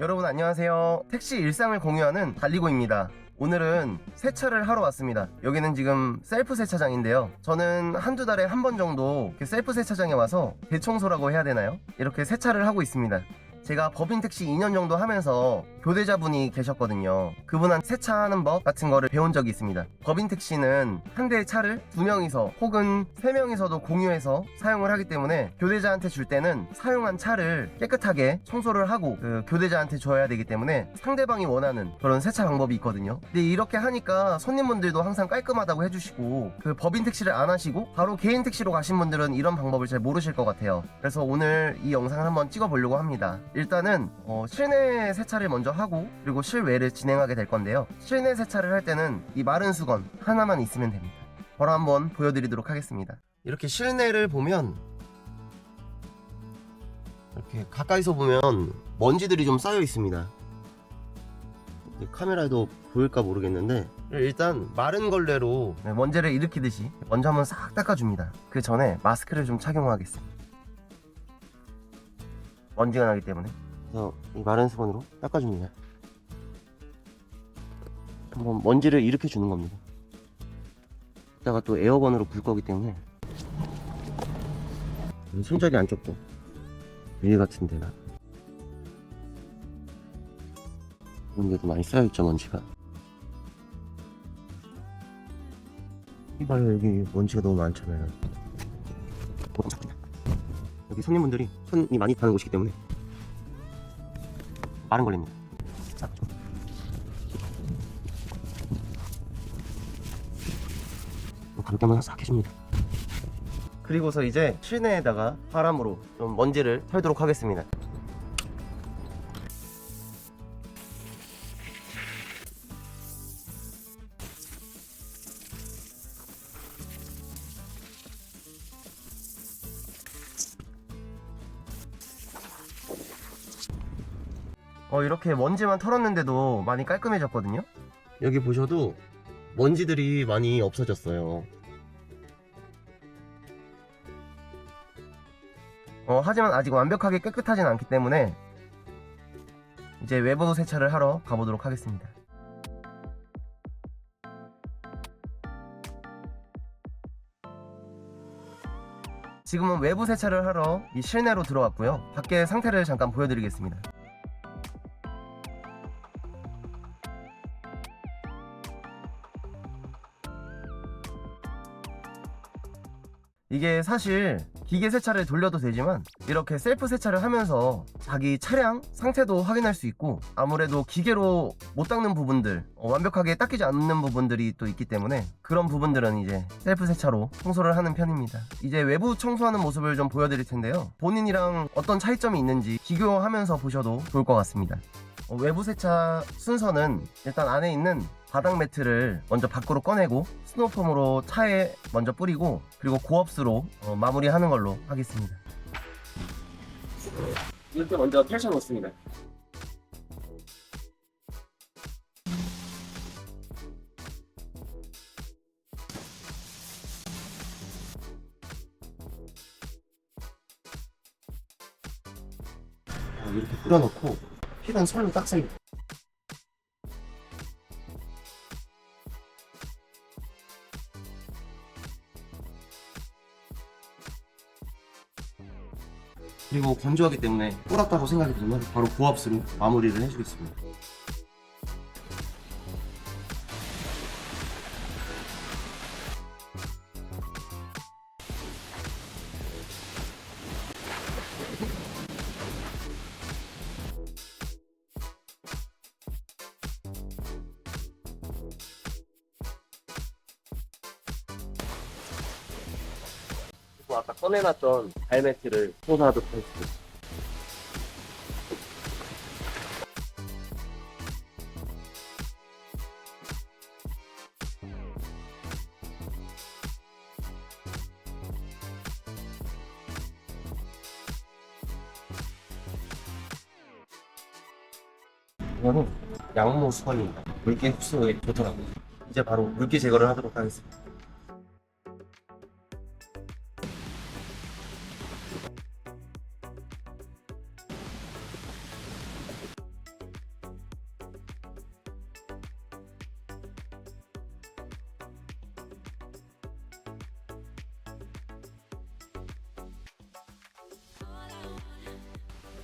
여러분 안녕하세요. 택시 일상을 공유하는 달리고입니다. 오늘은 세차를 하러 왔습니다. 여기는 지금 셀프 세차장인데요. 저는 한두 달에 한 번 정도 셀프 세차장에 와서 대청소라고 해야 되나요? 이렇게 세차를 하고 있습니다. 제가 법인 택시 2년 정도 하면서 교대자분이 계셨거든요. 그분한 세차 하는 법 같은 거를 배운 적이 있습니다. 법인 택시는 한 대의 차를 두 명이서 혹은 세 명이서도 공유해서 사용을 하기 때문에 교대자한테 줄 때는 사용한 차를 깨끗하게 청소를 하고 그 교대자한테 줘야 되기 때문에 상대방이 원하는 그런 세차 방법이 있거든요. 근데 이렇게 하니까 손님분들도 항상 깔끔하다고 해주시고 그 법인 택시를 안 하시고 바로 개인 택시로 가신 분들은 이런 방법을 잘 모르실 것 같아요. 그래서 오늘 이 영상을 한번 찍어보려고 합니다. 일단은 어, 실내 세차를 먼저 하고 그리고 실외를 진행하게 될 건데요. 실내 세차를 할 때는 이 마른 수건 하나만 있으면 됩니다. 바로 한번 보여드리도록 하겠습니다. 이렇게 실내를 보면 이렇게 가까이서 보면 먼지들이 좀 쌓여 있습니다. 이 카메라에도 보일까 모르겠는데 일단 마른 걸레로 네, 먼지를 일으키듯이 먼저 한번 싹 닦아줍니다. 그 전에 마스크를 좀 착용하겠습니다. 먼지가 나기 때문에 그래서 이 마른 수건으로 닦아줍니다. 한번 먼지를 일으켜 주는 겁니다. 이따가 또 에어건으로 불 거기 때문에 손잡이 안쪽도 위에 같은 데가 그런 데도 많이 쌓여있죠 먼지가 이봐요 여기 먼지가 너무 많잖아요. 여기 손님분들이 손이 많이 타는 곳이기 때문에 마른 걸립니다. 자, 가볍게 한번 싹 해줍니다. 그리고서 이제 실내에다가 바람으로 좀 먼지를 털도록 하겠습니다 어 이렇게 먼지만 털었는데도 많이 깔끔해졌거든요? 여기 보셔도 먼지들이 많이 없어졌어요. 어, 하지만 아직 완벽하게 깨끗하진 않기 때문에 이제 외부 세차를 하러 가보도록 하겠습니다. 지금은 외부 세차를 하러 이 실내로 들어왔고요. 밖에 상태를 잠깐 보여드리겠습니다 이게 사실 기계 세차를 돌려도 되지만 이렇게 셀프 세차를 하면서 자기 차량 상태도 확인할 수 있고 아무래도 기계로 못 닦는 부분들 어, 완벽하게 닦이지 않는 부분들이 또 있기 때문에 그런 부분들은 이제 셀프 세차로 청소를 하는 편입니다. 이제 외부 청소하는 모습을 좀 보여드릴 텐데요. 본인이랑 어떤 차이점이 있는지 비교하면서 보셔도 좋을 것 같습니다. 어, 외부 세차 순서는 일단 안에 있는 바닥 매트를 먼저 밖으로 꺼내고 스노우폼으로 차에 먼저 뿌리고 그리고 고압수로 어, 마무리하는 걸로 하겠습니다. 이렇게 먼저 펼쳐 놓습니다. 어, 이렇게 뿌려놓고 필요한 솔로 닦습니다. 그리고 건조하기 때문에 뿌렸다고 생각이 들면 바로 고압수로 마무리를 해주겠습니다. 아까 꺼내놨던 발매트를 쏟아하도록 하겠습니다. 이거는 양모 수건입니다. 물기 흡수에 좋더라고요. 이제 바로 물기 제거를 하도록 하겠습니다.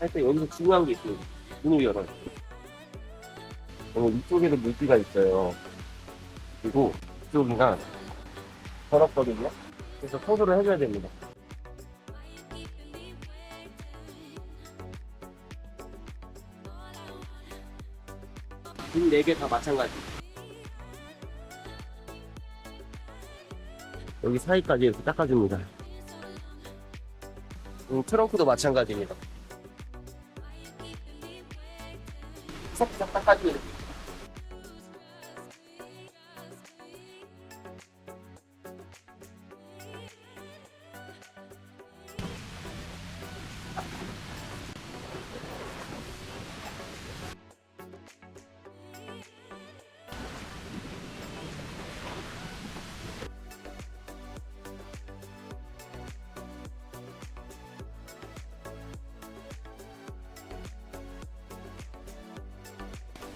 할때 여기서 중요한 게 있습니다. 문을 열어요. 그리고 이쪽에도 물기가 있어요. 그리고 이쪽이나 더럽거든요. 그래서 청소를 해줘야 됩니다. 문 4개 다 마찬가지. 여기 사이까지 이렇게 닦아줍니다. 음, 트렁크도 마찬가지입니다. 싹싹 닦아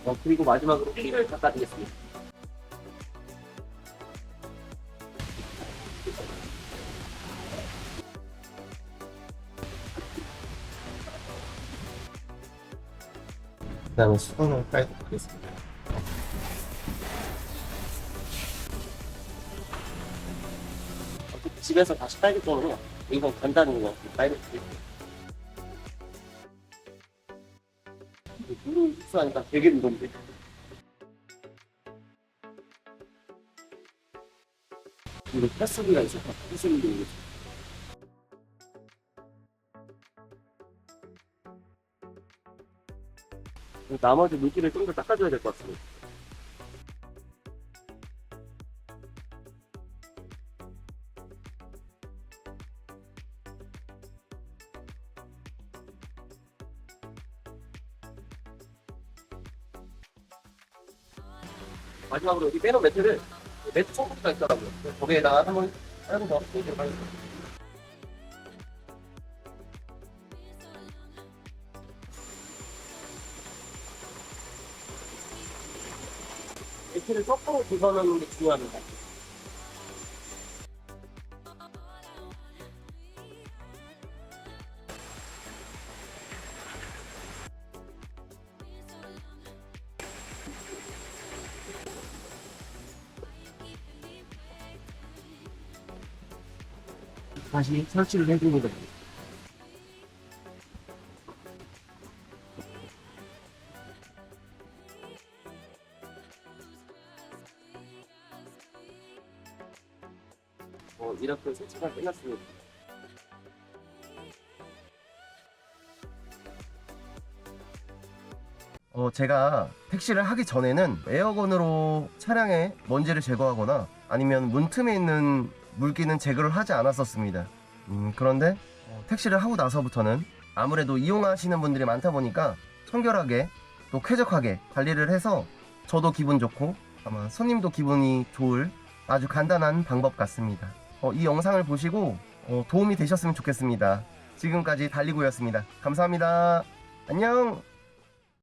어, 그리고 마지막으로 휠을 닦아주겠습니다. 그 다음에 수건을 깔고 가겠습니다. 어차피 집에서 다시 깔기 때문에 이건 간단히 거 깔고 흡수 하니까 되게 무거운데. 이거 폐수기가 있어. 폐수기도 이거. 나머지 물기를 좀 더 닦아줘야 될 것 같습니다. 마지막으로 여기 빼놓은 매트를 매트 청소기가 있더라고요. 그래서 거기에다가 한번 더 쓰도록 하겠습니다. 매트를 거꾸로 집어넣는 게 중요합니다. 다시 설치를 해줍니다. 어, 이렇게 설치가 끝났습니다. 어, 제가 택시를 하기 전에는 에어건으로 차량의 먼지를 제거하거나 아니면 문틈에 있는 물기는 제거를 하지 않았었습니다. 음, 그런데 어, 택시를 하고 나서부터는 아무래도 이용하시는 분들이 많다 보니까 청결하게 또 쾌적하게 관리를 해서 저도 기분 좋고 아마 손님도 기분이 좋을 아주 간단한 방법 같습니다. 어, 이 영상을 보시고 어, 도움이 되셨으면 좋겠습니다. 지금까지 달리고였습니다. 감사합니다. 안녕!